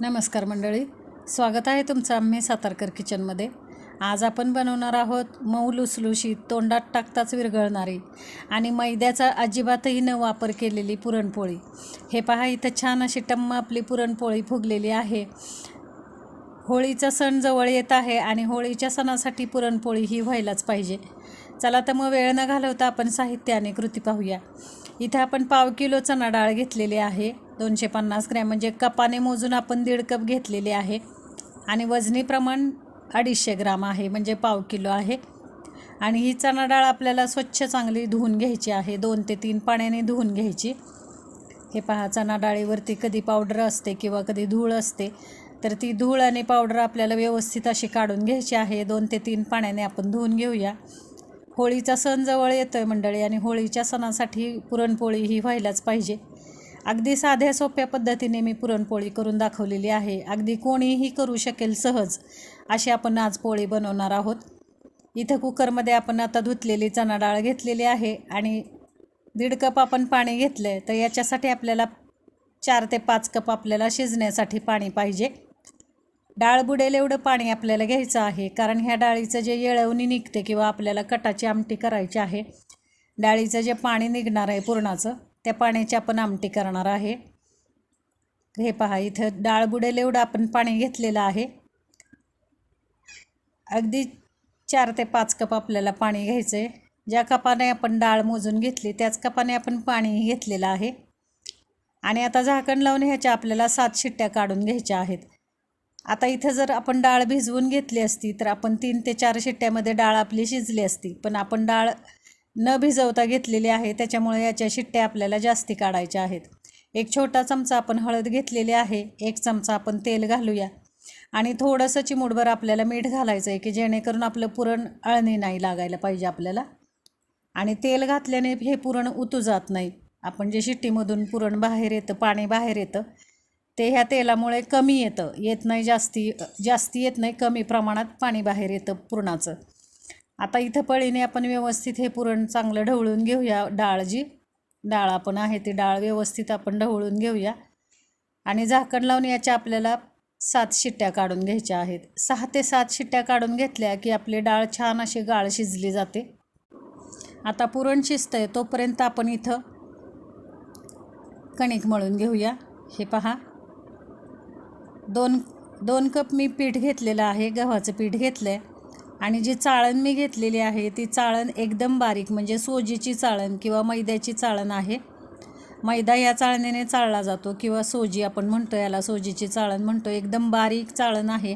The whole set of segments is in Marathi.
नमस्कार मंडळी. स्वागत आहे तुमचं आम्ही सातारकर किचनमध्ये. आज आपण बनवणार आहोत मऊ लुसलुशी तोंडात टाकताच विरघळणारी आणि मैद्याचा अजिबातही न वापर केलेली पुरणपोळी. हे पहा इथं छान अशी टम्म आपली पुरणपोळी फुगलेली आहे. होळीचा सण जवळ येत आहे आणि होळीच्या सणासाठी पुरणपोळी ही व्हायलाच पाहिजे. चला तर मग वेळ न घालवता आपण साहित्य आणि कृती पाहूया. इथे आपण पाव किलो चणा डाळ घेतलेली आहे. दोनशे पन्नास ग्रॅम म्हणजे कपाने मोजून आपण दीड कप घेतलेली आहे. आणि वजनी प्रमाण अडीचशे ग्राम आहे म्हणजे पाव किलो आहे. आणि ही चणा डाळ आपल्याला स्वच्छ चांगली धुवून घ्यायची आहे दोन ते तीन पाण्याने धुवून घ्यायची. हे पहा चणा डाळीवरती कधी पावडर असते किंवा कधी धूळ असते तर ती धूळ आणि पावडर आपल्याला व्यवस्थित अशी काढून घ्यायची आहे. दोन ते तीन पाण्याने आपण धुवून घेऊया. होळीचा सण जवळ येतो आहे मंडळी आणि होळीच्या सणासाठी पुरणपोळी ही व्हायलाच पाहिजे. अगदी साध्या सोप्या पद्धतीने मी पुरणपोळी करून दाखवलेली आहे. अगदी कोणीही करू शकेल सहज अशी आपण आज पोळी बनवणार आहोत. इथं कुकरमध्ये आपण आता धुतलेली चणा डाळ घेतलेली आहे आणि दीड कप आपण पाणी घेतलं आहे तर याच्यासाठी आपल्याला चार ते पाच कप आपल्याला शिजण्यासाठी पाणी पाहिजे. डाळ बुडेल एवढं पाणी आपल्याला घ्यायचं आहे कारण ह्या डाळीचं जे येळवणी निघते किंवा आपल्याला कटाची आमटी करायची आहे डाळीचं जे पाणी निघणार आहे पुरणाचं त्या पाण्याची आपण आमटी करणार आहे. हे पहा इथं डाळ बुडेल एवढं आपण पाणी घेतलेलं आहे. अगदी चार ते पाच कप आपल्याला पाणी घ्यायचं आहे ज्या कपाने आपण डाळ मोजून घेतली त्याच कपाने आपण पाणी घेतलेलं आहे. आणि आता झाकण लावून ह्याच्या आपल्याला सात शिट्ट्या काढून घ्यायच्या आहेत. आता इथं जर आपण डाळ भिजवून घेतली असती तर आपण तीन ते चार शिट्ट्यामध्ये डाळ आपली शिजली असती. पण आपण डाळ न भिजवता घेतलेली आहे त्याच्यामुळे याच्या शिट्ट्या आपल्याला जास्ती काढायच्या आहेत. एक छोटा चमचा आपण हळद घेतलेली आहे एक चमचा आपण तेल घालूया. आणि थोडंसं चिमूटभर आपल्याला मीठ घालायचं आहे की जेणेकरून आपलं पुरण अळणी नाही लागायला पाहिजे आपल्याला. आणि तेल घातल्याने हे पुरण उतू जात नाही. आपण जे शिट्टीमधून पुरण बाहेर येतं पाणी बाहेर येतं ते ह्या तेलामुळे कमी येतं. येत नाही जास्ती जास्ती येत नाही कमी प्रमाणात पाणी बाहेर येतं पुरणाचं. आता इथं पळीने आपण व्यवस्थित हे पुरण चांगलं ढवळून घेऊया. डाळ जी डाळ आपण आहे ती डाळ व्यवस्थित आपण ढवळून घेऊया. आणि झाकण लावून याच्या आपल्याला सात शिट्ट्या काढून घ्यायच्या आहेत. सहा ते सात शिट्ट्या काढून घेतल्या की आपली डाळ छान अशी गाळ शिजली जाते. आता पुरण शिजतं आहे तोपर्यंत आपण इथं कणिक मळून घेऊया. हे पहा. दोन दोन कप मी पीठ घेतलेलं आहे. गव्हाचं पीठ घेतलं आहे आणि जी चाळण मी घेतलेली आहे ती चाळण एकदम बारीक म्हणजे सोजीची चाळण किंवा मैद्याची चाळण आहे. मैदा या चाळणीने चाळला जातो किंवा सोजी आपण म्हणतो याला सोजीची चाळण म्हणतो एकदम बारीक चाळण आहे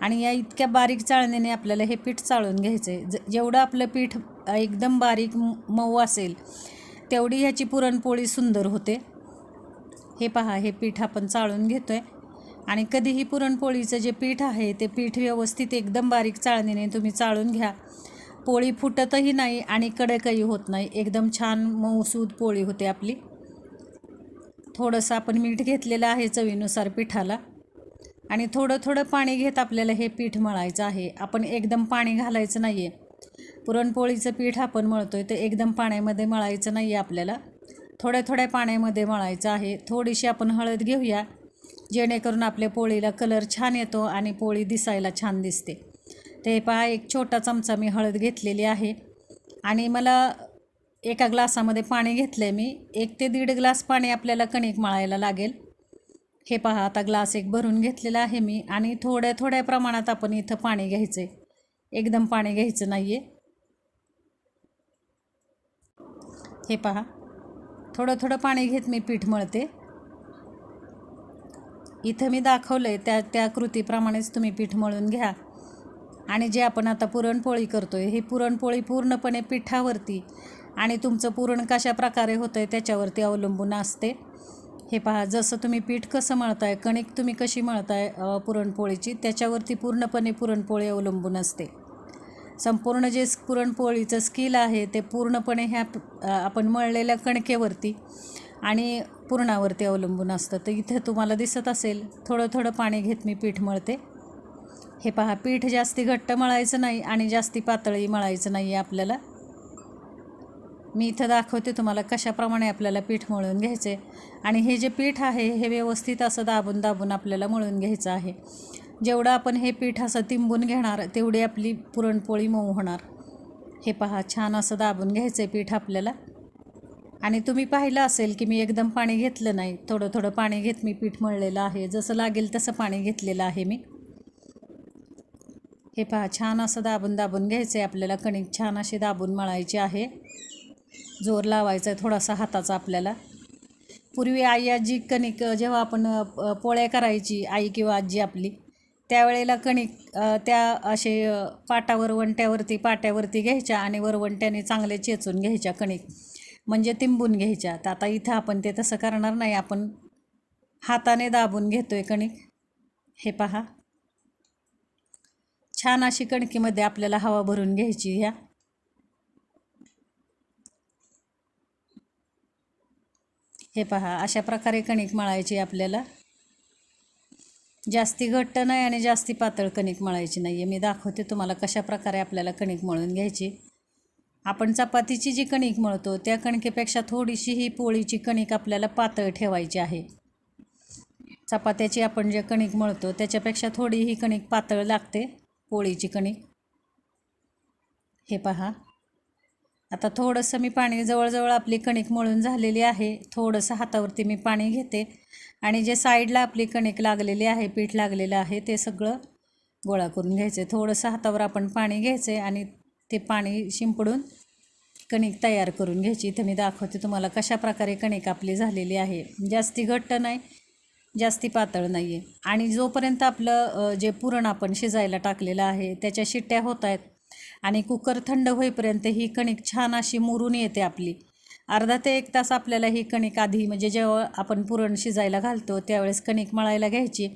आणि या इतक्या बारीक चाळणीने आपल्याला हे पीठ चाळून घ्यायचं आहे ज जेवढं आपलं पीठ एकदम बारीक मऊ असेल तेवढी ह्याची पुरणपोळी सुंदर होते. हे पहा हे पीठ आपण चाळून घेतो आहे आणि कधीही पुरणपोळीचं जे पीठ आहे ते पीठ व्यवस्थित एकदम बारीक चाळणीने तुम्ही चाळून घ्या. पोळी फुटतही नाही आणि कडकही होत नाही. एकदम छान मऊसूद पोळी होते आपली. थोडंसं आपण मीठ घेतलेलं आहे चवीनुसार पिठाला. आणि थोडं थोडं पाणी घेत आपल्याला हे पीठ मळायचं आहे. आपण एकदम पाणी घालायचं नाही आहे पुरणपोळीचं पीठ आपण मळतो आहे ते एकदम पाण्यामध्ये मळायचं नाही आहे आपल्याला. थोड्या थोड्या पाण्यामध्ये मळायचं आहे. थोडीशी आपण हळद घेऊया. जेणेकरून आपल्या पोळीला कलर छान येतो आणि पोळी दिसायला छान दिसते. ते पहा एक छोटा चमचा मी हळद घेतलेली आहे. आणि मला एका ग्लासामध्ये पाणी घेतलं आहे मी. एक ते दीड ग्लास पाणी आपल्याला कणिक मळायला लागेल. हे पहा आता ग्लास एक भरून घेतलेला आहे मी. आणि थोड्या थोड्या प्रमाणात आपण इथं पाणी घ्यायचं आहे एकदम पाणी घ्यायचं नाही आहे हे पहा थोडं थोडं पाणी घेत मी पीठ मळते. इथं मी दाखवलं आहे त्या त्या कृतीप्रमाणेच तुम्ही पीठ मळून घ्या. आणि जे आपण आता पुरणपोळी करतो आहे ही पुरणपोळी पूर्णपणे पिठावरती आणि तुमचं पुरण कशा प्रकारे होतं आहे त्याच्यावरती अवलंबून असते. हे पहा जसं तुम्ही पीठ कसं मळताय कणिक तुम्ही कशी मळताय पुरणपोळीची त्याच्यावरती पूर्णपणे पुरणपोळी अवलंबून असते. संपूर्ण जे पुरणपोळीचं स्किल आहे ते पूर्णपणे ह्या आपण मळलेल्या कणकेवरती आणि पुरणावरती अवलंबून असतं. तर इथं तुम्हाला दिसत असेल थोडं थोडं पाणी घेत मी पीठ मळते. हे पहा पीठ जास्ती घट्ट मळायचं नाही आणि जास्ती पातळी मळायचं नाही आहे आपल्याला. मी इथं दाखवते तुम्हाला कशाप्रमाणे आपल्याला पीठ मळून घ्यायचे. आणि हे जे पीठ आहे हे व्यवस्थित असं दाबून दाबून आपल्याला मळून घ्यायचं आहे. जेवढं आपण हे पीठ असं तिंबून घेणार तेवढी आपली पुरणपोळी मऊ होणार. हे पहा छान असं दाबून घ्यायचं आहे पीठ आपल्याला. आणि तुम्ही पाहिलं असेल की मी एकदम पाणी घेतलं नाही. थोडं थोडं पाणी घेत मी पीठ मळलेलं आहे. जसं लागेल तसं पाणी घेतलेलं आहे मी. हे पहा छान असं दाबून दाबून घ्यायचं आहे आपल्याला. कणिक छान अशी दाबून मळायची आहे. जोर लावायचा आहे थोडासा हाताचा आपल्याला. पूर्वी आई आजी कणिक जेव्हा आपण पोळ्या करायची आई किंवा आजी आपली त्यावेळेला कणिक त्या असे पाटावर वंट्यावरती पाट्यावरती घ्यायच्या आणि वरवंट्याने चांगले चेचून घ्यायच्या कणिक. म्हणजे तिंबून घ्यायच्या तर आता इथं आपण ते तसं करणार नाही. आपण हाताने दाबून घेतो आहे कणिक. हे पहा. छान अशी कणकीमध्ये आपल्याला हवा भरून घ्यायची ह्या. हे पहा. अशा प्रकारे कणिक मळायची आपल्याला. जास्ती घट्ट नाही आणि जास्ती पातळ कणिक मळायची नाही आहे मी दाखवते तुम्हाला कशा प्रकारे आपल्याला कणिक मळून घ्यायची. आपण चपातीची जी कणिक मळतो त्या कणकेपेक्षा थोडीशी ही पोळीची कणिक आपल्याला पातळ ठेवायची आहे. चपात्याची आपण जे कणिक मळतो त्याच्यापेक्षा थोडी ही कणिक पातळ लागते पोळीची कणिक. हे पहा. आता थोडंसं मी पाणी जवळजवळ आपली कणिक मळून झालेली आहे. थोडंसं हातावरती मी पाणी घेते. आणि जे साईडला आपली कणिक लागलेली आहे पीठ लागलेलं आहे ते सगळं गोळा करून घ्यायचं. आहे थोडंसं हातावर आपण पाणी घ्यायचं आहे आणि ते पाणी शिंपडून कणिक तयार करून घ्यायची. इथं मी दाखवते तुम्हाला कशा प्रकारे कणिक आपली झालेली आहे. जास्ती घट्ट नाही जास्ती पातळ नाही आहे आणि जोपर्यंत आपलं जे पुरण आपण शिजायला टाकलेलं आहे त्याच्या शिट्ट्या होत आहेत आणि कुकर थंड होईपर्यंत ही कणिक छान अशी मुरून येते आपली. अर्धा ते एक तास आपल्याला ही कणिक आधी म्हणजे जेव्हा आपण पुरण शिजायला घालतो त्यावेळेस कणिक मळायला घ्यायची.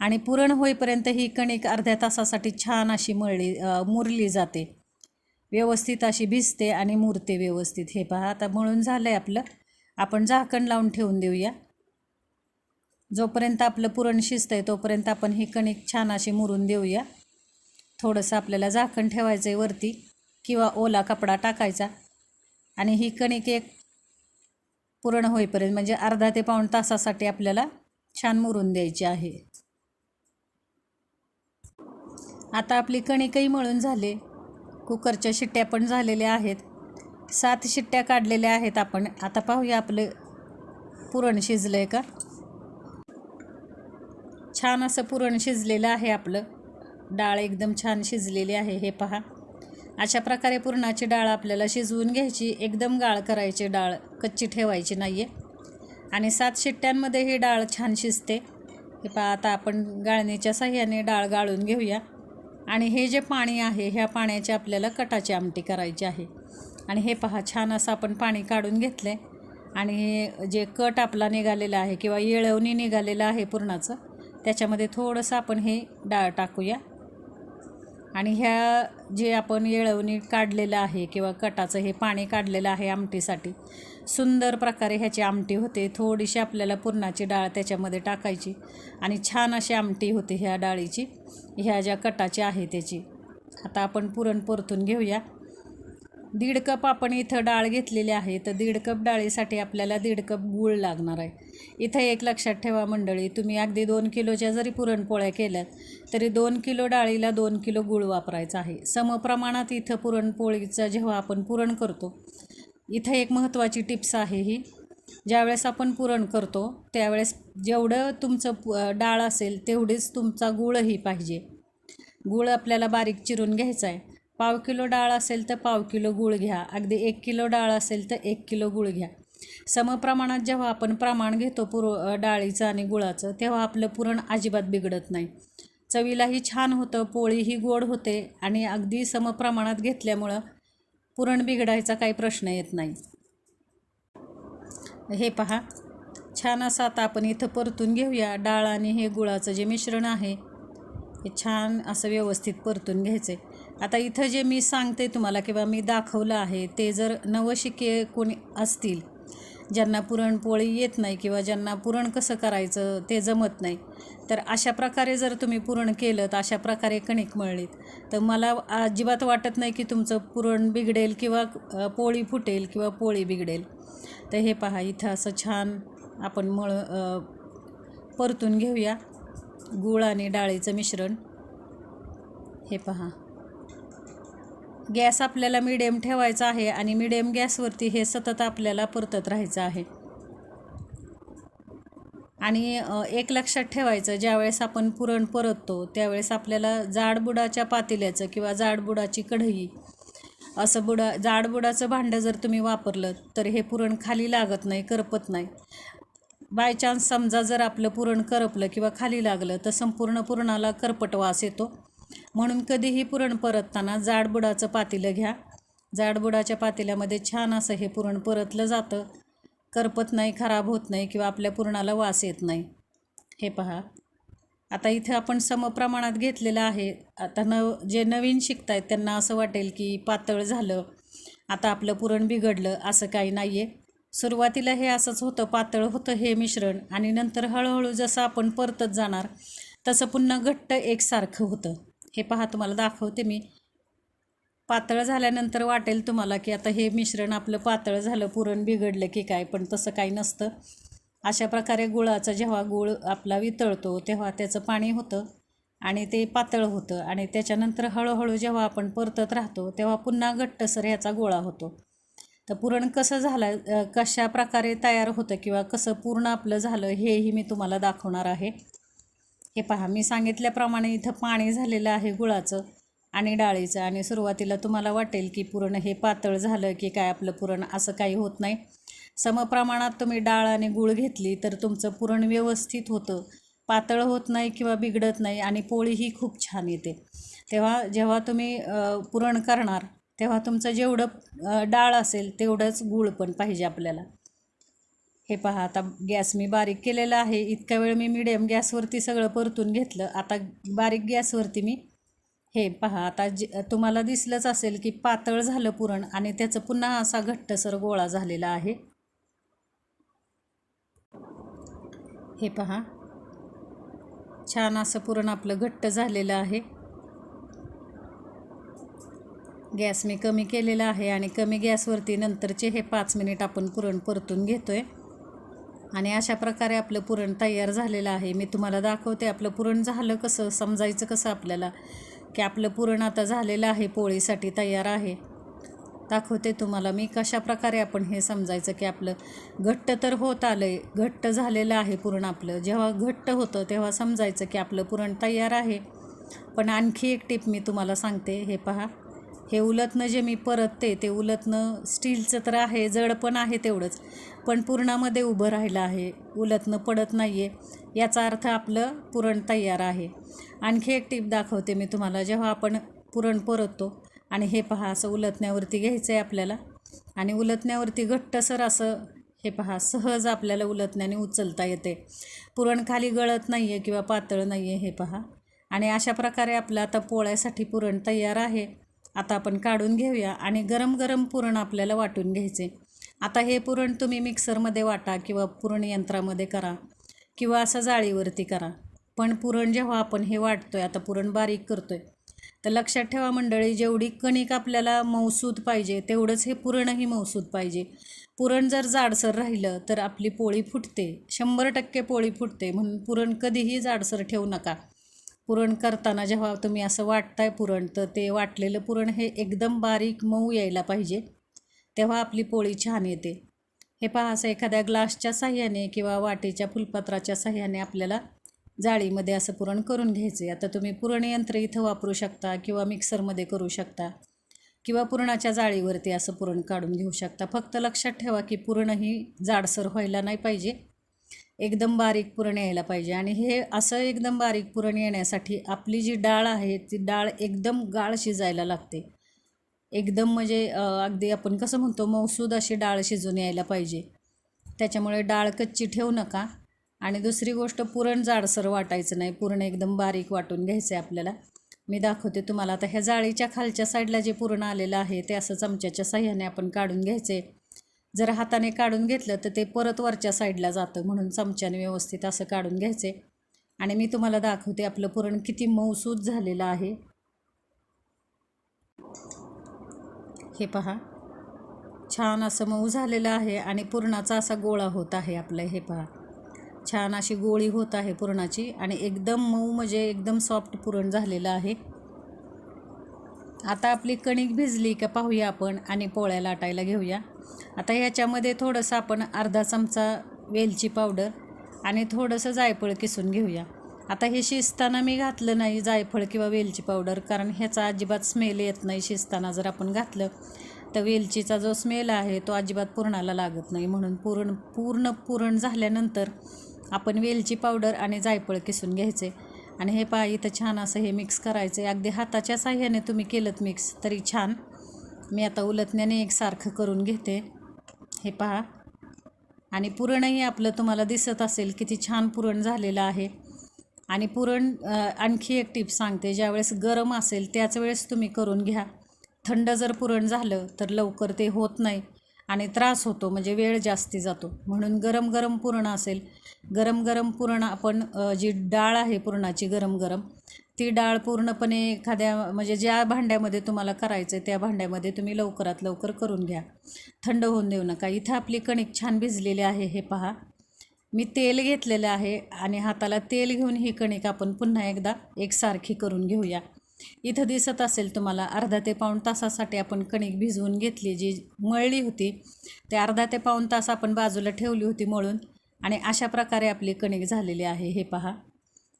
आणि पुरण होईपर्यंत ही कणिक अर्ध्या तासासाठी छान अशी मळली मुरली जाते. व्यवस्थित अशी भिजते आणि मुरते व्यवस्थित. हे पहा आता मळून झालं आहे आपलं. आपण झाकण लावून ठेवून देऊया. जोपर्यंत आपलं पुरण शिजतं आहे तोपर्यंत आपण ही कणिक छान अशी मुरून देऊया. थोडंसं आपल्याला झाकण ठेवायचं आहे वरती किंवा ओला कपडा टाकायचा. आणि ही कणिक एक पुरण होईपर्यंत म्हणजे अर्धा ते पाऊण तासासाठी आपल्याला छान मुरून द्यायची आहे. आता आपली कणिकही मळून झाले. कुकरच्या शिट्ट्या पण झालेल्या आहेत. सात शिट्ट्या काढलेल्या आहेत आपण. आता पाहूया आपलं पुरण शिजलं आहे का? छान असं पुरण शिजलेलं आहे आपलं. डाळ एकदम छान शिजलेली आहे. हे पहा. अशा प्रकारे पुरणाची डाळ आपल्याला शिजवून घ्यायची. एकदम गाळ करायची डाळ. कच्ची ठेवायची नाही आहे आणि सात शिट्ट्यांमध्ये ही डाळ छान शिजते. हे पहा आता आपण गाळणीच्या साह्याने डाळ गाळून घेऊया. आणि हे जे पाणी आहे ह्या पाण्याची आपल्याला कटाची आमटी करायची आहे. आणि हे पहा छान असं आपण पाणी काढून घेतलं आहे आणि हे जे कट आपला निघालेला आहे किंवा येळवणी निघालेलं आहे पुरणाचं त्याच्यामध्ये थोडंसं आपण हे डाळ टाकूया. आणि ह्या जे आपण येळवणी काढलेलं आहे किंवा कटाचं हे पाणी काढलेलं आहे आमटीसाठी सुंदर प्रकारे ह्याची आमटी होते. थोडीशी आपल्याला पुरणाची डाळ त्याच्यामध्ये टाकायची आणि छान अशी आमटी होते ह्या डाळीची. ह्या ज्या कटाची आहे त्याची. आता आपण पुरण परतून घेऊया. दीड कप आपण इथं डाळ घेतलेली आहे. तर दीड कप डाळीसाठी आपल्याला दीड कप गूळ लागणार आहे. इथं एक लक्षात ठेवा मंडळी तुम्ही अगदी दोन किलोच्या जरी पुरणपोळ्या केल्यात तरी दोन किलो डाळीला दोन किलो गूळ वापरायचा आहे. समप्रमाणात इथं पुरणपोळीचं जेव्हा आपण पुरण करतो इथं एक महत्त्वाची टिप्स आहे ही. ज्यावेळेस आपण पुरण करतो त्यावेळेस जेवढं तुमचं पु डाळ असेल तेवढीच तुमचा गुळही पाहिजे. गूळ आपल्याला बारीक चिरून घ्यायचा आहे पाव किलो डाळ असेल तर पाव किलो गूळ घ्या. अगदी एक किलो डाळ असेल तर एक किलो गूळ घ्या. समप्रमाणात जेव्हा आपण प्रमाण घेतो पुर डाळीचं आणि गुळाचं तेव्हा आपलं पुरण अजिबात बिघडत नाही. चवीलाही छान होतं पोळीही गोड होते आणि अगदी समप्रमाणात घेतल्यामुळं पुरण बिघडायचा काही प्रश्न येत नाही. हे पहा. छान असं आता आपण इथं परतून घेऊया. डाळ आणि हे गुळाचं जे मिश्रण आहे हे छान असं व्यवस्थित परतून घ्यायचं आहे आता इथं जे मी सांगते तुम्हाला किंवा मी दाखवलं आहे ते जर नवशिके कोणी असतील ज्यांना पुरणपोळी येत नाही किंवा ज्यांना पुरण कसं करायचं ते जमत नाही तर अशा प्रकारे जर तुम्ही पुरण केलं तर अशा प्रकारे कणिक मळलीत. तर मला अजिबात वाटत नाही की तुमचं पुरण बिघडेल किंवा पोळी फुटेल किंवा पोळी बिघडेल. तर हे पहा इथं असं छान आपण मळ परतून घेऊया. गूळ आणि डाळीचं मिश्रण. हे पहा. गॅस आपल्याला मिडियम ठेवायचा आहे आणि मिडियम गॅसवरती हे सतत आपल्याला परतत राहायचं आहे. आणि एक लक्षात ठेवायचं ज्यावेळेस आपण पुरण परततो त्यावेळेस आपल्याला जाडबुडाच्या पातेल्याचं किंवा जाडबुडाची कढई असं बुडा जाडबुडाचं भांडं जर तुम्ही वापरलं तर हे पुरण खाली लागत नाही करपत नाही. बाय चान्स समजा जर आपलं पुरण करपलं किंवा खाली लागलं तर संपूर्ण पुरणाला करपट वास येतो. म्हणून कधीही पुरण परतताना जाडबुडाचं पातेलं घ्या. जाडबुडाच्या पातेल्यामध्ये छान असं हे पुरण परतलं जातं. करपत नाही खराब होत नाही किंवा आपल्या पुरणाला वास येत नाही. हे पहा. आता इथं आपण समप्रमाणात घेतलेलं आहे. आता न जे नवीन शिकतायत त्यांना असं वाटेल की पातळ झालं आता आपलं पुरण बिघडलं असं काही नाही आहे सुरुवातीला हे असंच होतं पातळ होतं हे मिश्रण आणि नंतर हळूहळू जसं आपण परतत जाणार तसं पुन्हा घट्ट एकसारखं होतं. हे पहा तुम्हाला दाखवते मी. पातळ झाल्यानंतर वाटेल तुम्हाला की आता हे मिश्रण आपलं पातळ झालं पुरण बिघडलं की काय पण तसं काही नसतं. अशा प्रकारे गुळाचा जेव्हा गुळ आपला वितळतो तेव्हा त्याचं पाणी होतं आणि ते पातळ होतं आणि त्याच्यानंतर हळूहळू जेव्हा आपण परतत राहतो तेव्हा पुन्हा घट्टसर ह्याचा गोळा होतो. तर पुरण कसं झालं कशा प्रकारे तयार होतं किंवा कसं पूर्ण आपलं झालं हेही मी तुम्हाला दाखवणार आहे. हे पहा मी सांगितल्याप्रमाणे इथं पाणी झालेलं आहे गुळाचं. आणि डाळीचं. आणि सुरुवातीला तुम्हाला वाटेल की पुरण हे पातळ झालं की काय आपलं पुरण असं काही होत नाही. समप्रमाणात तुम्ही डाळ आणि गुळ घेतली तर तुमचं पुरण व्यवस्थित होतं. पातळ होत नाही किंवा बिघडत नाही आणि पोळीही खूप छान येते. तेव्हा जेव्हा तुम्ही पुरण करणार तेव्हा तुमचं जेवढं डाळ असेल तेवढंच गूळ पण पाहिजे आपल्याला. हे पहा आता गॅस मी बारीक केलेला आहे. इतका वेळ मी मिडियम गॅसवरती सगळं परतून घेतलं. आता बारीक गॅसवरती मी हे पहा आता जे तुम्हाला दिसलंच असेल की पातळ झालं पुरण आणि त्याचं पुन्हा असा घट्टसर गोळा झालेला आहे. हे पहा छान असं पुरण आपलं घट्ट झालेलं आहे. गॅस मी कमी केलेला आहे आणि कमी गॅसवरती नंतरचे हे पाच मिनिट आपण पुरण परतून घेतो आहे आणि अशा प्रकारे आपलं पुरण तयार झालेलं आहे. मी तुम्हाला दाखवते आपलं पुरण झालं कसं समजायचं कसं आपल्याला. की आपलं पुरण आता झालेलं आहे पोळीसाठी तयार आहे. दाखवते तुम्हाला मी कशा प्रकारे आपण हे समजायचं की आपलं घट्ट तर होत आलं आहे घट्ट झालेलं आहे पुरण आपलं. जेव्हा घट्ट होतं तेव्हा समजायचं की आपलं पुरण तयार आहे. पण आणखी एक टिप मी तुम्हाला सांगते हे पहा. हे उलटणं जे मी परतते ते उलटणं स्टीलचं तर आहे जड पण आहे तेवढंच. पण पुरणामध्ये उभं राहिलं आहे उलटणं पडत नाही आहे याचा अर्थ आपलं पुरण तयार आहे. आणखी एक टीप दाखवते मी तुम्हाला जेव्हा आपण पुरण परततो आणि हे पहा असं उलतण्यावरती घ्यायचं आहे आपल्याला आणि उलतण्यावरती घट्टसर असं हे पहा सहज आपल्याला उलतण्याने उचलता येते. पुरण खाली गळत नाही आहे किंवा पातळ नाही आहे हे पहा. आणि अशा प्रकारे आपलं आता पोळ्यासाठी पुरण तयार आहे. आता आपण काढून घेऊया आणि गरम गरम पुरण आपल्याला वाटून घ्यायचे. आता हे पुरण तुम्ही मिक्सरमध्ये वाटा किंवा पुरण यंत्रामध्ये करा किंवा असं जाळीवरती करा. पण पुरण जेव्हा आपण हे वाटतो आहे आता पुरण बारीक करतो आहे तर लक्षात ठेवा मंडळी जेवढी कणिक आपल्याला मौसूद पाहिजे तेवढंच हे पुरणही मौसूद पाहिजे. पुरण जर जाडसर राहिलं तर आपली पोळी फुटते. शंभर टक्के पोळी फुटते म्हणून पुरण कधीही जाडसर ठेवू नका. पुरण करताना जेव्हा तुम्ही असं वाटताय पुरण तर ते वाटलेलं पुरण हे एकदम बारीक मऊ यायला पाहिजे तेव्हा आपली पोळी छान येते. हे पहा असं एखाद्या ग्लासच्या साह्याने किंवा वाटेच्या फुलपत्राच्या साह्याने आपल्याला जाळीमध्ये असं पुरण करून घ्यायचे आता तुम्ही पुरणयंत्र इथं वापरू शकता किंवा मिक्सरमध्ये करू शकता किंवा पुरणाच्या जाळीवरती असं पुरण काढून घेऊ शकता. फक्त लक्षात ठेवा की पुरण ही जाडसर व्हायला नाही पाहिजे. एकदम बारीक पुरण यायला पाहिजे. आणि हे असं एकदम बारीक पुरण येण्यासाठी आपली जी डाळ आहे ती डाळ एकदम गाळ शिजायला लागते. एकदम म्हणजे अगदी आपण कसं म्हणतो मौसूद अशी डाळ शिजून यायला पाहिजे. त्याच्यामुळे डाळ कच्ची ठेवू नका. आणि दुसरी गोष्ट पुरण जाडसर वाटायचं नाही. पुरण एकदम बारीक वाटून घ्यायचं आहे आपल्याला. मी दाखवते तुम्हाला. आता ह्या जाळीच्या खालच्या साईडला जे पुरण आलेलं आहे ते असं चमच्याच्या साह्याने आपण काढून घ्यायचे जर हाताने काढून घेतलं तर ते परत वरच्या साईडला जातं म्हणून चमच्याने व्यवस्थित असं काढून घ्यायचे. आणि मी तुम्हाला दाखवते आपलं पुरण किती मऊसूत झालेलं आहे. हे पहा. छान असं मऊ झालेलं आहे आणि पुरणाचा असा गोळा होत आहे आपलं हे पहा. छान अशी गोळी होत आहे पुरणाची आणि एकदम मऊ म्हणजे एकदम सॉफ्ट पुरण झालेलं आहे. आता आपली कणिक भिजली का पाहूया आपण आणि पोळ्या लाटायला घेऊया. आता ह्याच्यामध्ये थोडंसं आपण अर्धा चमचा वेलची पावडर आणि थोडंसं जायफळ किसून घेऊया. आता हे शिजताना मी घातलं नाही जायफळ किंवा वेलची पावडर कारण ह्याचा अजिबात स्मेल येत नाही शिजताना. जर आपण घातलं तर वेलचीचा जो स्मेल आहे तो अजिबात पुरणाला लागत नाही. म्हणून पुरण पूर्ण पुरण झाल्यानंतर आपण वेलची पावडर आणि जायफळ किसून घ्यायचे. आणि हे पहा इथं छान असं हे मिक्स करायचं आहे अगदी हाताच्या साह्याने तुम्ही केलं मिक्स तरी छान. मी आता उलटण्याने एकसारखं करून घेते. हे पहा. आणि पुरणही आपलं तुम्हाला दिसत असेल किती छान पुरण झालेलं आहे. आणि पुरण आणखी एक टिप सांगते. ज्यावेळेस गरम असेल त्याच वेळेस तुम्ही करून घ्या. थंड जर पुरण झालं तर लवकर ते होत नाही आणि त्रास होतो म्हणजे वेळ जास्ती जातो. म्हणून गरम गरम पुरण असेल गरम गरम पुरण आपण जी डाळ आहे पुरणाची गरम गरम ती डाळ पूर्णपणे एखाद्या म्हणजे ज्या भांड्यामध्ये तुम्हाला करायचं आहे त्या भांड्यामध्ये तुम्ही लवकरात लवकर करून घ्या. थंड होऊन देऊ नका. इथं आपली कणिक छान भिजलेली आहे हे पहा. मी तेल घेतलेलं आहे आणि हाताला तेल घेऊन ही कणिक आपण पुन्हा एकदा एकसारखी करून घेऊया. इथं दिसत असेल तुम्हाला अर्धा ते पाऊण तासासाठी आपण कणिक भिजवून घेतली. जी मळली होती ते अर्धा ते पाऊण तास आपण बाजूला ठेवली होती मळून आणि अशा प्रकारे आपली कणिक झालेली आहे. हे पहा.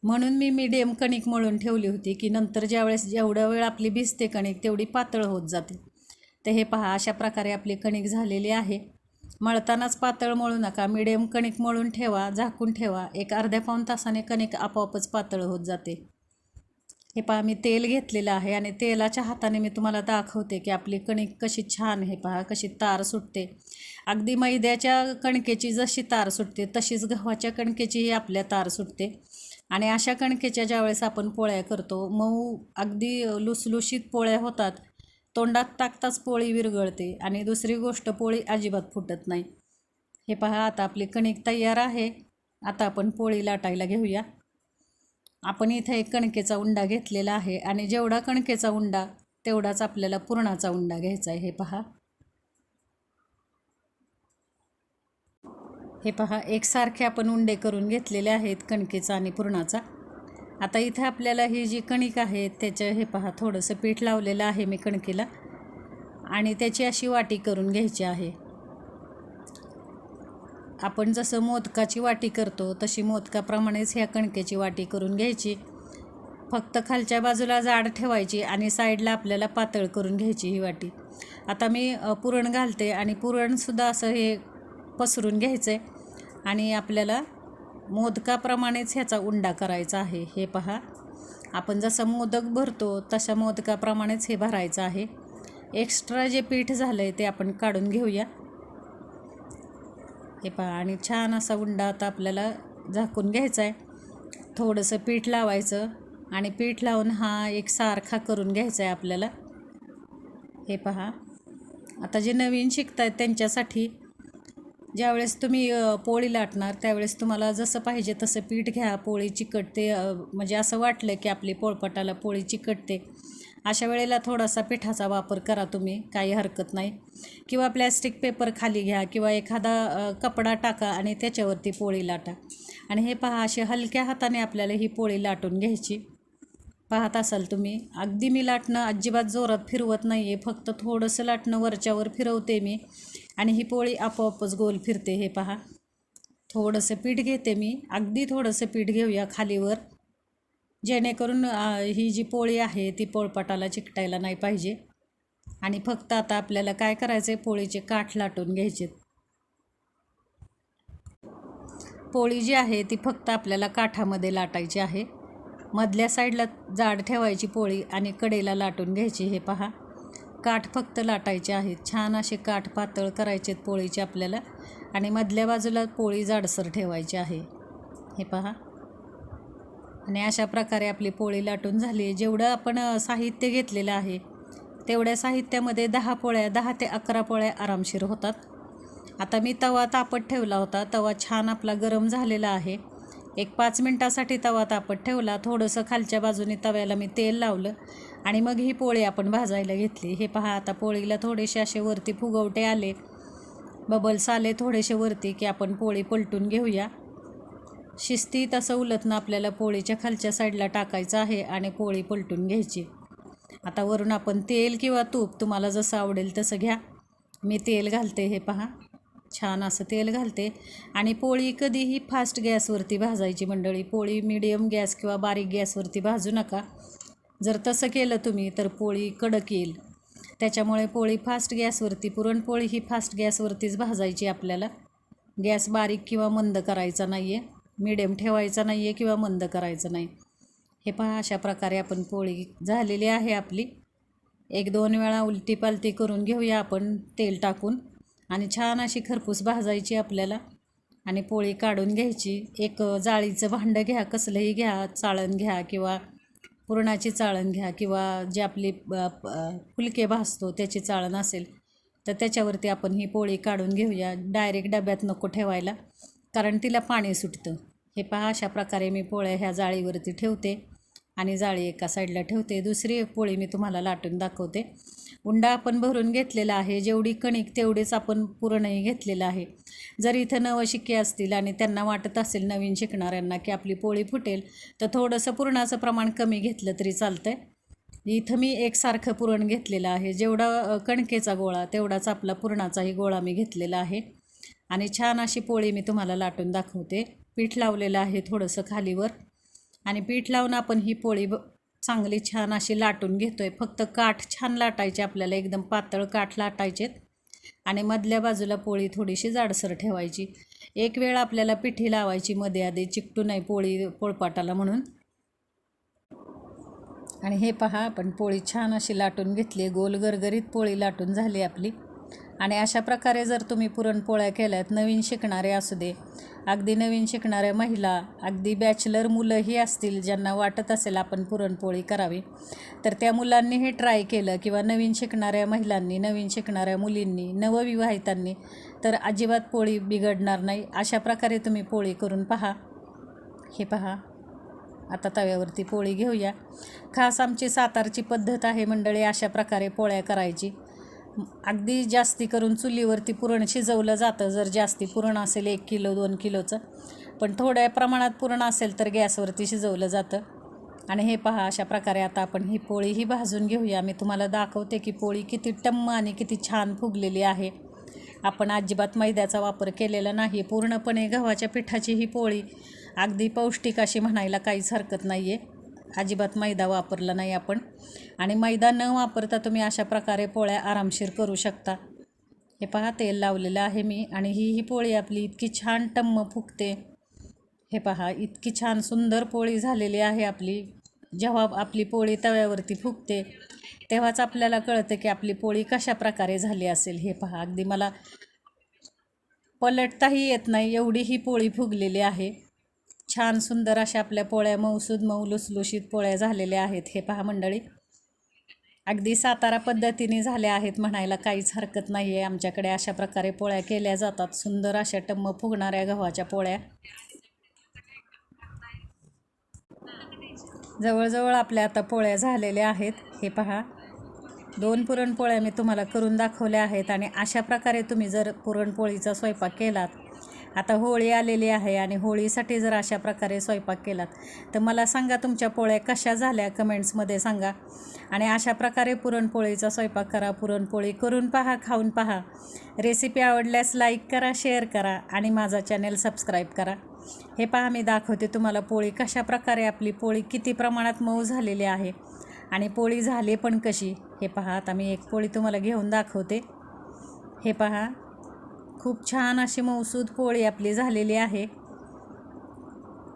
म्हणून मी मीडियम कणिक मळून ठेवली होती की नंतर ज्यावेळेस जेवढा वेळ आपली भिजते कणिक तेवढी पातळ होत जाते. तर हे पहा अशा प्रकारे आपली कणिक झालेली आहे. मळतानाच पातळ मळू नका. मिडियम कणिक मळून ठेवा झाकून ठेवा. एक अर्ध्या पाऊण तासाने कणिक आपोआपच पातळ होत जाते. हे पहा मी तेल घेतलेलं आहे आणि तेलाच्या हाताने मी तुम्हाला दाखवते की आपली कणिक कशी छान हे पहा कशी तार सुटते. अगदी मैद्याच्या कणकेची जशी तार सुटते तशीच गव्हाच्या कणकेचीही आपल्या तार सुटते. आणि अशा कणकेच्या ज्यावेळेस आपण पोळ्या करतो मऊ अगदी लुसलुशीत पोळ्या होतात. तोंडात टाकताच पोळी विरघळते आणि दुसरी गोष्ट पोळी अजिबात फुटत नाही. हे पहा आता आपली कणिक तयार आहे. आता आपण पोळी लाटायला घेऊया. आपण इथे एक कणकेचा उंडा घेतलेला आहे आणि जेवढा कणकेचा उंडा तेवढाच आपल्याला पुरणाचा उंडा घ्यायचा आहे. हे पहा. हे पहा एकसारखे आपण उंडे करून घेतलेले आहेत कणकेचा आणि पुरणाचा. आता इथे आपल्याला ही जी कणिक आहे त्याचं हे पहा थोडंसं पीठ लावलेलं आहे मी कणकेला. आणि त्याची अशी वाटी करून घ्यायची आहे. आपण जसं मोदकाची वाटी करतो तशी मोदकाप्रमाणेच ह्या कणकेची वाटी करून घ्यायची. फक्त खालच्या बाजूला जाड ठेवायची आणि साईडला आपल्याला पातळ करून घ्यायची ही वाटी. आता मी पुरण घालते आणि पुरणसुद्धा असं हे पसरून घ्यायचं आहे आणि आपल्याला मोदकाप्रमाणेच ह्याचा उंडा करायचा आहे. हे पहा. आपण जसं मोदक भरतो तशा मोदकाप्रमाणेच हे भरायचं आहे. एक्स्ट्रा जे पीठ झालं आहे ते आपण काढून घेऊया. हे पहा. आणि छान असा उंडा आता आपल्याला झाकून घ्यायचा आहे थोडंसं पीठ लावायचं आणि पीठ लावून हा एक सारखा करून घ्यायचा आहे आपल्याला. हे पहा. आता जे नवीन शिकत आहेत त्यांच्यासाठी ज्यावेळेस तुम्ही पोळी लाटणार त्यावेळेस तुम्हाला जसं पाहिजे तसं पीठ घ्या पोळी चिकटते म्हणजे असं वाटलं की आपली पोळपटाला पोळी चिकटते. अशा वेळेला थोडासा पिठाचा वापर करा तुम्ही काही हरकत नाही. किंवा प्लॅस्टिक पेपर खाली घ्या किंवा एखादा कपडा टाका आणि त्याच्यावरती पोळी लाटा. आणि हे पहा असे हलक्या हाताने आपल्याला ही पोळी लाटून घ्यायची. पाहत असाल तुम्ही अगदी मी लाटणं अजिबात जोरात फिरवत नाही आहे फक्त थोडंसं लाटणं वरच्यावर फिरवते मी. आणि ही पोळी आपोआपच गोल फिरते हे पहा. थोडंसं पीठ घेते मी. अगदी थोडंसं पीठ घेऊया खालीवर. जेणेकरून ही जी पोळी आहे ती पोळपाटाला चिकटायला नाही पाहिजे. आणि फक्त आता आपल्याला काय करायचं आहे पोळीचे काठ लाटून घ्यायचे पोळी जी आहे ती फक्त आपल्याला काठामध्ये लाटायची आहे. मधल्या साईडला जाड ठेवायची पोळी आणि कडेला लाटून घ्यायची हे पहा. काठ फक्त लाटायचे आहेत. छान असे काठ पातळ करायचे आहेत पोळीचे आपल्याला. आणि मधल्या बाजूला पोळी जाडसर ठेवायची आहे. हे पहा. आणि अशा प्रकारे आपली पोळी लाटून झाली जेवढं आपण साहित्य घेतलेलं आहे तेवढ्या साहित्यामध्ये दहा पोळ्या दहा ते अकरा पोळ्या आरामशीर होतात. आता मी तवा तापत ठेवला होता. तवा छान आपला गरम झालेला आहे. एक पाच मिनटासाठी तवा तापत ठेवला. थोडंसं खालच्या बाजूने तव्याला मी तेल लावलं. आणि मग ही पोळी आपण भाजायला घेतली. हे पहा आता पोळीला थोडेसे असे वरती फुगवटे आले. बबल्स आले थोडेसे वरती की आपण पोळी पलटून घेऊया. शिस्तीत असं उलटणं आपल्याला पोळीच्या खालच्या साईडला टाकायचं आहे आणि पोळी पलटून घ्यायची. आता वरून आपण तेल किंवा तूप तुम्हाला जसं आवडेल तसं घ्या. मी तेल घालते हे पहा. छान असं तेल घालते. आणि पोळी कधीही फास्ट गॅसवरती भाजायची मंडळी. पोळी मिडियम गॅस किंवा बारीक गॅसवरती भाजू नका. जर तसं केलं तुम्ही तर पोळी कडक येईल. त्याच्यामुळे पोळी फास्ट गॅसवरती पुरणपोळी ही फास्ट गॅसवरतीच भाजायची आपल्याला. गॅस बारीक किंवा मंद करायचा नाही आहे मिडियम ठेवायचा नाही आहे किंवा मंद करायचं नाही. हे पहा अशा प्रकारे आपण पोळी झालेली आहे आपली. एक दोन वेळा उलटी पालटी करून घेऊया आपण तेल टाकून. आणि छान अशी खरपूस भाजायची आपल्याला. आणि पोळी काढून घ्यायची. एक जाळीचं भांडं घ्या कसलंही घ्या चाळण घ्या किंवा पुरणाची चाळण घ्या किंवा जी आपली फुलके भासतो त्याची चाळण असेल तर त्याच्यावरती आपण ही पोळी काढून घेऊया. डायरेक्ट डब्यात नको ठेवायला कारण तिला पाणी सुटतं. हे पहा अशा प्रकारे मी पोळ्या ह्या जाळीवरती ठेवते आणि जाळी एका साईडला ठेवते. दुसरी एक पोळी मी तुम्हाला लाटून दाखवते. उंडा आपण भरून घेतलेला आहे. जेवढी कणिक तेवढीच आपण पुरणही घेतलेलं आहे. जर इथं नवशिके असतील आणि त्यांना वाटत असेल नवीन शिकणाऱ्यांना की आपली पोळी फुटेल तर थोडंसं पुरणाचं प्रमाण कमी घेतलं तरी चालतं आहे इथं मी एकसारखं पुरण घेतलेलं आहे. जेवढा कणकेचा गोळा तेवढाच आपला पुरणाचाही गोळा मी घेतलेला आहे. आणि छान अशी पोळी मी तुम्हाला लाटून दाखवते. पीठ लावलेलं आहे थोडंसं खालीवर. आणि पीठ लावून आपण ही पोळी ब चांगली छान अशी लाटून घेतो आहे फक्त काठ छान लाटायचे आपल्याला एकदम पातळ काठ लाटायचेत. आणि मधल्या बाजूला पोळी थोडीशी जाडसर ठेवायची. एक वेळ आपल्याला पिठी लावायची मध्ये आधी चिकटू नाही पोळी पोळपाटाला म्हणून. आणि हे पहा आपण पोळी छान अशी लाटून घेतली गोल गरगरीत पोळी लाटून झाली आपली. आणि अशा प्रकारे जर तुम्ही पुरणपोळ्या केल्यात नवीन शिकणारे असू दे अगदी नवीन शिकणाऱ्या महिला अगदी बॅचलर मुलंही असतील ज्यांना वाटत असेल आपण पुरणपोळी करावी तर त्या मुलांनी हे ट्राय केलं किंवा नवीन शिकणाऱ्या महिलांनी नवीन शिकणाऱ्या मुलींनी नवविवाहितांनी तर अजिबात पोळी बिघडणार नाही. अशा प्रकारे तुम्ही पोळी करून पहा. हे पहा. आता तव्यावरती पोळी घेऊया. खास आमची सातारची पद्धत आहे मंडळी अशा प्रकारे पोळ्या करायची. अगदी जास्ती करून चुलीवरती पुरण शिजवलं जातं. जर जास्ती पुरण असेल एक किलो दोन किलोचं पण थोड्या प्रमाणात पुरण असेल तर गॅसवरती शिजवलं जातं. आणि हे पहा अशा प्रकारे आता आपण ही पोळीही भाजून घेऊया. मी तुम्हाला दाखवते की पोळी किती टम्म आणि किती छान फुगलेली आहे. आपण अजिबात मैद्याचा वापर केलेला नाही. पूर्णपणे गव्हाच्या पिठाची ही पोळी अगदी पौष्टिक अशी म्हणायला काहीच हरकत नाही आहे अजिबात मैदा वापरला नाही आपण. आणि मैदा न वापरता तुम्ही अशा प्रकारे पोळ्या आरामशीर करू शकता. हे पहा तेल लावलेलं आहे मी आणि ही ही पोळी आपली इतकी छान टम्म फुगते. हे पहा इतकी छान सुंदर पोळी झालेली आहे आपली. जेव्हा आपली पोळी तव्यावरती फुगते तेव्हाच आपल्याला कळतं की आपली पोळी कशा प्रकारे झाली असेल. हे पहा अगदी मला पलटताही येत नाही एवढी ही पोळी फुगलेली आहे. छान सुंदर अशा आपल्या पोळ्या मऊसूद मऊ लुसलुशीत पोळ्या झालेल्या आहेत हे पहा मंडळी. अगदी सातारा पद्धतीने झाल्या आहेत म्हणायला काहीच हरकत नाही आहे आमच्याकडे अशा प्रकारे पोळ्या केल्या जातात. सुंदर अशा टम्म फुगणाऱ्या गव्हाच्या पोळ्या. जवळजवळ आपल्या आता पोळ्या झालेल्या आहेत. हे पहा. दोन पुरणपोळ्या मी तुम्हाला करून दाखवल्या आहेत आणि अशा प्रकारे तुम्ही जर पुरणपोळीचा स्वयंपाक केलात आता होळी आलेली आहे आणि होळीसाठी जर अशा प्रकारे स्वयंपाक केलात तर मला सांगा तुमच्या पोळ्या कशा झाल्या? कमेंट्समध्ये सांगा. आणि अशा प्रकारे पुरणपोळीचा स्वयंपाक करा पुरणपोळी करून पहा खाऊन पहा. रेसिपी आवडल्यास लाईक करा शेअर करा आणि माझा चॅनेल सबस्क्राईब करा. हे पहा मी दाखवते तुम्हाला पोळी कशा प्रकारे आपली पोळी किती प्रमाणात मऊ झालेली आहे आणि पोळी झाली पण कशी. हे पहा आता मी एक पोळी तुम्हाला घेऊन दाखवते. हे पहा. खूप छान अशी मौसूद पोळी आपली झालेली आहे.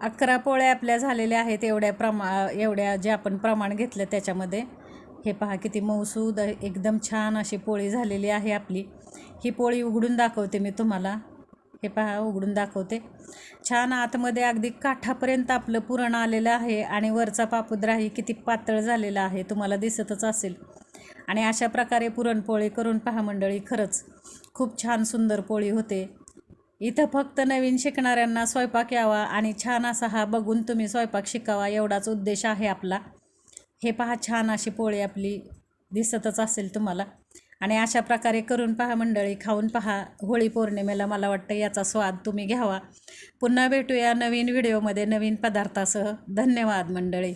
अकरा पोळ्या आपल्या झालेल्या आहेत एवढ्या प्रमा एवढ्या जे आपण प्रमाण घेतलं त्याच्यामध्ये. हे पहा किती मौसूद एकदम छान अशी पोळी झालेली आहे आपली. ही पोळी उघडून दाखवते मी तुम्हाला. हे पहा उघडून दाखवते. छान आतमध्ये अगदी काठापर्यंत आपलं पुरण आलेलं आहे आणि वरचा पापुद्राही किती पातळ झालेला आहे तुम्हाला दिसतच असेल. आणि अशा प्रकारे पुरणपोळी करून पहा मंडळी खरंच खूप छान सुंदर पोळी होते. इथं फक्त नवीन शिकणाऱ्यांना स्वयंपाक यावा आणि छान असा हा बघून तुम्ही स्वयंपाक शिकावा एवढाच उद्देश आहे आपला. हे पहा छान अशी पोळी आपली दिसतच असेल तुम्हाला. आणि अशा प्रकारे करून पहा मंडळी खाऊन पहा होळी पौर्णिमेला मला वाटतं याचा स्वाद तुम्ही घ्यावा. पुन्हा भेटूया नवीन व्हिडिओमध्ये नवीन पदार्थासह. धन्यवाद मंडळी.